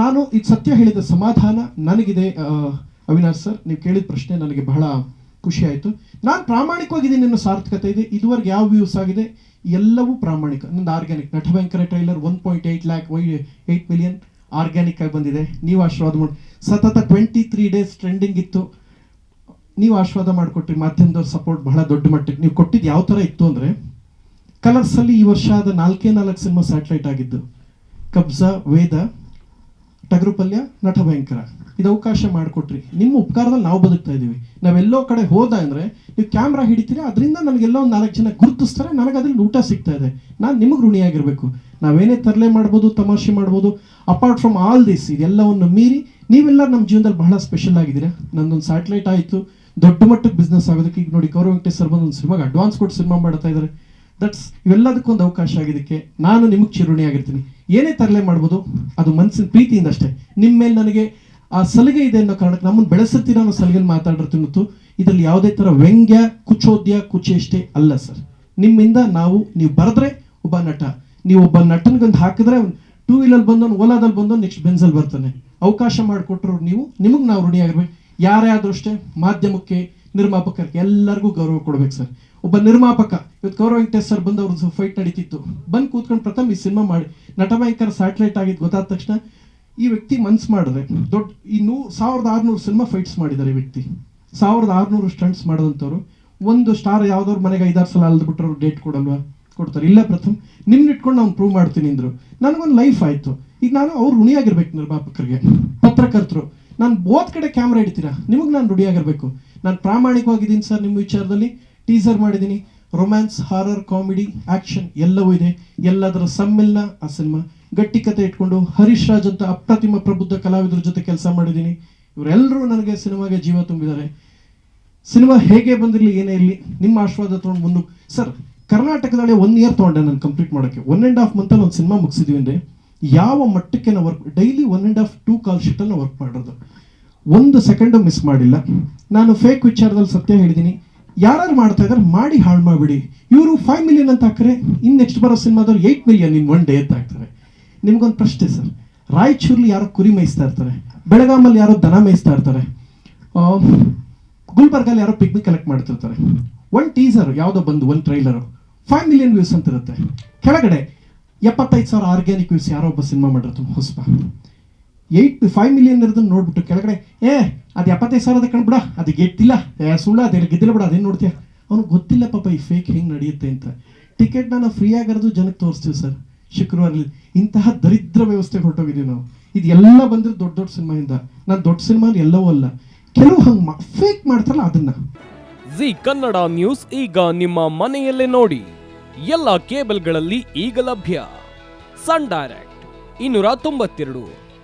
ನಾನು ಇದು ಸತ್ಯ ಹೇಳಿದ ಸಮಾಧಾನ ನನಗಿದೆ ಅವಿನಾಶ್ ಸರ್. ನೀವು ಕೇಳಿದ ಪ್ರಶ್ನೆ ನನಗೆ ಬಹಳ ಖುಷಿ ಆಯಿತು. ನಾನು ಪ್ರಾಮಾಣಿಕವಾಗಿದ್ದೀನಿ ಅನ್ನೋ ಸಾರ್ಥಕತೆ ಇದೆ. ಇದುವರೆಗೆ ಯಾವ ವ್ಯೂಸ್ ಆಗಿದೆ? ಎಲ್ಲವೂ ಪ್ರಾಮಾಣಿಕ. ನಂದು organic. ನಟಭಯಂಕರ trailer one point eight lakh Y eight million organic ಆಗಿ ಬಂದಿದೆ. ನೀವು ಆಶೀರ್ವಾದ ಮಾಡಿ ಸತತ ಟ್ವೆಂಟಿ ತ್ರೀ ಡೇಸ್ ಟ್ರೆಂಡಿಂಗ್ ಇತ್ತು. ನೀವು ಆಶೀರ್ವಾದ ಮಾಡಿಕೊಟ್ರಿ. ಮಾಧ್ಯಮದವ್ರ ಸಪೋರ್ಟ್ ಬಹಳ ದೊಡ್ಡ ಮಟ್ಟಕ್ಕೆ. ನೀವು ಕೊಟ್ಟಿದ್ದು ಯಾವ ಥರ ಇತ್ತು ಅಂದರೆ ಕಲರ್ಸಲ್ಲಿ ಈ ವರ್ಷ ಆದ ನಾಲ್ಕೇ ನಾಲ್ಕು ಸಿನಿಮಾ ಸ್ಯಾಟಲೈಟ್ ಆಗಿದ್ದು. ಕಬ್ಜಾ, ವೇದ ಟಗರುಪಲ್ಯ ನಟ ಭಯಂಕರ. ಇದು ಅವಕಾಶ ಮಾಡಿಕೊಟ್ರಿ. ನಿಮ್ಮ ಉಪಕಾರದಲ್ಲಿ ನಾವು ಬದುಕ್ತಾ ಇದ್ದೀವಿ. ನಾವೆಲ್ಲೋ ಕಡೆ ಹೋದ ಅಂದರೆ ನೀವು ಕ್ಯಾಮ್ರಾ ಹಿಡಿತೀರಿ, ಅದರಿಂದ ನನಗೆಲ್ಲೋ ಒಂದು ನಾಲ್ಕು ಜನ ಗುರುತಿಸ್ತಾರೆ ನನಗೆ ಅದ್ರಲ್ಲಿ ಊಟ ಸಿಗ್ತಾ ಇದೆ. ನಾನು ನಿಮಗೆ ಋಣಿಯಾಗಿರಬೇಕು. ನಾವೇನೇ ತರಲೆ ಮಾಡ್ಬೋದು, ತಮಾಷೆ ಮಾಡ್ಬೋದು ಅಪಾರ್ಟ್ ಫ್ರಮ್ ಆಲ್ ದಿಸ್ ಇದೆಲ್ಲವನ್ನು ಮೀರಿ ನೀವೆಲ್ಲ ನಮ್ಮ ಜೀವನದಲ್ಲಿ ಬಹಳ ಸ್ಪೆಷಲ್ ಆಗಿದ್ದೀರಾ? ನಂದೊಂದು ಸ್ಯಾಟಲೈಟ್ ಆಯಿತು. ದೊಡ್ಡ ಮಟ್ಟಕ್ಕೆ ಬಿಸ್ನೆಸ್ ಆಗೋದಕ್ಕೆ ಈಗ ನೋಡಿ ಗೌರವ ವೆಂಕಟೇಶ್ ಸರ್ ಬಂದು ಒಂದು ಸಿನಿಮಾಗೆ ಅಡ್ವಾನ್ಸ್ ಕೊಟ್ಟು ಸಿನಿಮಾ ಮಾಡ್ತಾ ಇದ್ದಾರೆ. ದಟ್ಸ್ ಇವೆಲ್ಲದಕ್ಕೊಂದು ಅವಕಾಶ ಆಗಿದ್ದಕ್ಕೆ ನಾನು ನಿಮಗೆ ಚಿರುಣಿಯಾಗಿರ್ತೀನಿ ಏನೇ ತರಲೆ ಮಾಡ್ಬೋದು, ಅದು ಮನಸ್ಸಿನ ಪ್ರೀತಿಯಿಂದ ಅಷ್ಟೇ. ನಿಮ್ಮ ಮೇಲೆ ನನಗೆ ಆ ಸಲಿಗೆ ಇದೆ ಅನ್ನೋ ಕಾರಣಕ್ಕೆ ನಮ್ಮನ್ನು ಬೆಳೆಸುತ್ತೀರ ಅನ್ನೋ ಸಲಿಗೆಯಲ್ಲಿ ಮಾತಾಡಿರ್ತೀನಿ ಇದರಲ್ಲಿ ಯಾವುದೇ ಥರ ವ್ಯಂಗ್ಯ, ಕುಚೋದ್ಯ, ಕುಚೇಷ್ಟೆ ಅಲ್ಲ ಸರ್. ನಿಮ್ಮಿಂದ ನಾವು, ನೀವು ಬರೆದ್ರೆ ಒಬ್ಬ ನಟ, ನೀವು ಒಬ್ಬ ನಟನಿಗೊಂದು ಹಾಕಿದ್ರೆ ಟೂ ವೀಲರ್ ಬಂದವನು, ಓಲಾದಲ್ಲಿ ಬಂದವನು ನೆಕ್ಸ್ಟ್ ಬೆನ್ಸಲ್ಲಿ ಬರ್ತಾನೆ. ಅವಕಾಶ ಮಾಡಿಕೊಟ್ರು ನೀವು, ನಿಮಗೆ ನಾವು ಋಣಿಯಾಗಿರ್ಬೇಕು ಯಾರೇ ಆದರೂ ಅಷ್ಟೇ ಮಾಧ್ಯಮಕ್ಕೆ ನಿರ್ಮಾಪಕರಿಗೆ ಎಲ್ಲರಿಗೂ ಗೌರವ ಕೊಡ್ಬೇಕು ಸರ್. ಒಬ್ಬ ನಿರ್ಮಾಪಕ ಇವತ್ತು ಗೌರವ ವೆಂಕಟೇಶ್ ಸರ್ ಬಂದು ಅವ್ರದ್ದು ಫೈಟ್ ನಡೀತಿತ್ತು. ಬಂದು ಕೂತ್ಕೊಂಡು ಪ್ರಥಮ ಈ ಸಿನಿಮಾ ಮಾಡಿ. ನಟಭಯಂಕರ ಸ್ಯಾಟಲೈಟ್ ಆಗಿದ್ದು ಗೊತ್ತಾದ ತಕ್ಷಣ ಈ ವ್ಯಕ್ತಿ ಮನ್ಸು ಮಾಡಿದ್ರೆ, ದೊಡ್ಡ ಈ ನೂ, ಸಾವಿರದ ಆರುನೂರು ಸಿನಿಮಾ ಫೈಟ್ಸ್ ಮಾಡಿದ್ದಾರೆ ಈ ವ್ಯಕ್ತಿ. ಸಾವಿರದ ಆರುನೂರು ಸ್ಟಂಟ್ಸ್ ಮಾಡಿದಂಥವ್ರು ಒಂದು ಸ್ಟಾರ್ ಯಾವ್ದವ್ರ ಮನೆಗೆ ಐದಾರು ಸಲ ಅಲ್ದ್ಬಿಟ್ರೆ ಅವ್ರು ಡೇಟ್ ಕೊಡಲ್ವಾ? ಕೊಡ್ತಾರೆ. ಇಲ್ಲ ಪ್ರಥಮ್ ನಿಮ್ನ ಇಟ್ಕೊಂಡು ನಾನು ಪ್ರೂವ್ ಮಾಡ್ತೀನಿ ಅಂದರು. ನನಗೊಂದು ಲೈಫ್ ಆಯಿತು. ಈಗ ನಾನು ಅವ್ರು ಋಣಿಯಾಗಿರ್ಬೇಕು ನಿರ್ಮಾಪಕರಿಗೆ. ಪತ್ರಕರ್ತರು. ನಾನು ಬೋತ್ ಕಡೆ ಕ್ಯಾಮ್ರಾ ಇಡ್ತೀರಾ ನಿಮಗೆ ನಾನು ರುಡಿಯಾಗಿರಬೇಕು ನಾನು ಪ್ರಾಮಾಣಿಕವಾಗಿದ್ದೀನಿ ಸರ್, ನಿಮ್ಮ ವಿಚಾರದಲ್ಲಿ. ಟೀಸರ್ ಮಾಡಿದ್ದೀನಿ. ರೊಮ್ಯಾನ್ಸ್ ಹಾರರ್ ಕಾಮಿಡಿ ಆ್ಯಕ್ಷನ್ ಎಲ್ಲವೂ ಇದೆ. ಎಲ್ಲದರ ಸಮ್ಮಿಲನ ಆ ಸಿನಿಮಾ. ಗಟ್ಟಿ ಕತೆ ಇಟ್ಕೊಂಡು ಹರೀಶ್ ರಾಜ್ ಅಂತ ಅಪ್ರತಿಮ ಪ್ರಬುದ್ಧ ಕಲಾವಿದರ ಜೊತೆ ಕೆಲಸ ಮಾಡಿದ್ದೀನಿ. ಇವರೆಲ್ಲರೂ ನನಗೆ ಸಿನಿಮಾಗೆ ಜೀವ ತುಂಬಿದ್ದಾರೆ. ಸಿನಿಮಾ ಹೇಗೆ ಬಂದಿರಲಿ, ಏನೇ ಇರಲಿ, ನಿಮ್ಮ ಆಶೀರ್ವಾದ ತೊಗೊಂಡು ಮುಂದೆ ಸರ್, ಕರ್ನಾಟಕದಲ್ಲಿ ಒನ್ ಇಯರ್ ತೊಗೊಂಡೆ ನಾನು ಕಂಪ್ಲೀಟ್ ಮಾಡೋಕ್ಕೆ. ಒನ್ ಆ್ಯಂಡ್ ಹಾಫ್ ಮಂತಲ್ಲಿ ಒಂದು ಸಿನಿಮಾ ಮುಗಿಸಿದ್ವಿ ಅಂದರೆ ಯಾವ ಮಟ್ಟಕ್ಕೆ ನಾವು work daily one and half two call ಶೀಟಲ್ಲಿ ನಾವು ವರ್ಕ್ ಮಾಡಿರೋದು. ಒಂದು ಸೆಕೆಂಡು ಮಿಸ್ ಮಾಡಿಲ್ಲ. ನಾನು ಫೇಕ್ ವಿಚಾರದಲ್ಲಿ ಸತ್ಯ ಹೇಳಿದ್ದೀನಿ. ಯಾರು ಮಾಡ್ತಾ ಇದ್ದಾರೆ, ಮಾಡಿ ಹಾಳು ಮಾಡಿಬಿಡಿ. ಇವರು ಫೈವ್ ಮಿಲಿಯನ್ ಅಂತ ಹಾಕ್ರೆ ಇನ್ ನೆಕ್ಸ್ಟ್ ಬರೋ ಸಿನಿಮಾದವ್ರು eight million in one day ಅಂತ ಹಾಕ್ತಾರೆ. ನಿಮ್ಗೊಂದು ಪ್ರಶ್ನೆ ಸರ್. ರಾಯಚೂರಲ್ಲಿ ಯಾರೋ ಕುರಿ ಮೇಯಿಸ್ತಾ ಇರ್ತಾರೆ ಬೆಳಗಾಮಲ್ಲಿ ಯಾರೋ ದನ ಮೇಯಿಸ್ತಾ ಇರ್ತಾರೆ ಗುಲ್ಬರ್ಗಲ್ಲಿ ಯಾರೋ ಪಿಗ್ಮಿ ಕಲೆಕ್ಟ್ ಮಾಡ್ತಿರ್ತಾರೆ. ಒನ್ ಟೀಸರ್ ಯಾವುದೋ ಬಂದು ಒಂದು ಟ್ರೈಲರು ಫೈವ್ ಮಿಲಿಯನ್ ವ್ಯೂಸ್ ಅಂತ ಇರುತ್ತೆ ಕೆಳಗಡೆ ಎಪ್ಪತ್ತೈದು ಸಾವಿರ ಆರ್ಗ್ಯಾನಿಕ್ ವ್ಯೂಸ್ ಯಾರೋ ಒಬ್ಬ ಸಿನಿಮಾ ಮಾಡಿರ್ತಾರೆ ಹೊಸಬ ಏಯ್ಟ್ ಫೈವ್ ಮಿಲಿಯನ್ ಇರೋದನ್ನ ನೋಡ್ಬಿಟ್ಟು ಕೆಳಗಡೆ, ಏ, ಅದು ಎಪ್ಪತ್ತೈದು ಸಾವಿರದ ಕಣ್ಬಿಡ ಅದು ಗೆದ್ದಿಲ್ಲ ಸುಳ್ಳು, ಅದೇ ಗೆದ್ದಿಲ್ಲ ಬಿಡ, ಅದೇನು ನೋಡ್ತೀಯ? ಅವ್ನಿಗೆ ಗೊತ್ತಿಲ್ಲ ಪಾಪ, ಈ ಫೇಕ್ ಹೆಂಗೆ ನಡೆಯುತ್ತೆ ಅಂತ. ಟಿಕೆಟ್ನ ನಾವು ಫ್ರೀ ಆಗಿರೋದು ಜನಕ್ಕೆ ತೋರಿಸ್ತೀವಿ ಸರ್. ಶುಕ್ರವಾರ ಇಂತಹ ದರಿದ್ರ ವ್ಯವಸ್ಥೆ ಹೊರಟೋಗಿದ್ದೀವಿ ನಾವು. ಇದೆಲ್ಲ ಬಂದ್ರೆ ದೊಡ್ಡ ದೊಡ್ಡ ಸಿನಿಮಾಯಿಂದ ನಾನು ದೊಡ್ಡ ಸಿನಿಮಾ ಎಲ್ಲವೂ ಅಲ್ಲ. ಕೆಲವು ಹಂಗೆ ಫೇಕ್ ಮಾಡ್ತಾರಲ್ಲ ಅದನ್ನ. ಜಿ ಕನ್ನಡ ನ್ಯೂಸ್ ಈಗ ನಿಮ್ಮ ಮನೆಯಲ್ಲೇ ನೋಡಿ. ಎಲ್ಲ ಕೇಬಲ್ಗಳಲ್ಲಿ ಈಗ ಲಭ್ಯ. ಸನ್ ಡೈರೆಕ್ಟ್, ಇನ್ನೂರ ತೊಂಬತ್ತೆರಡು.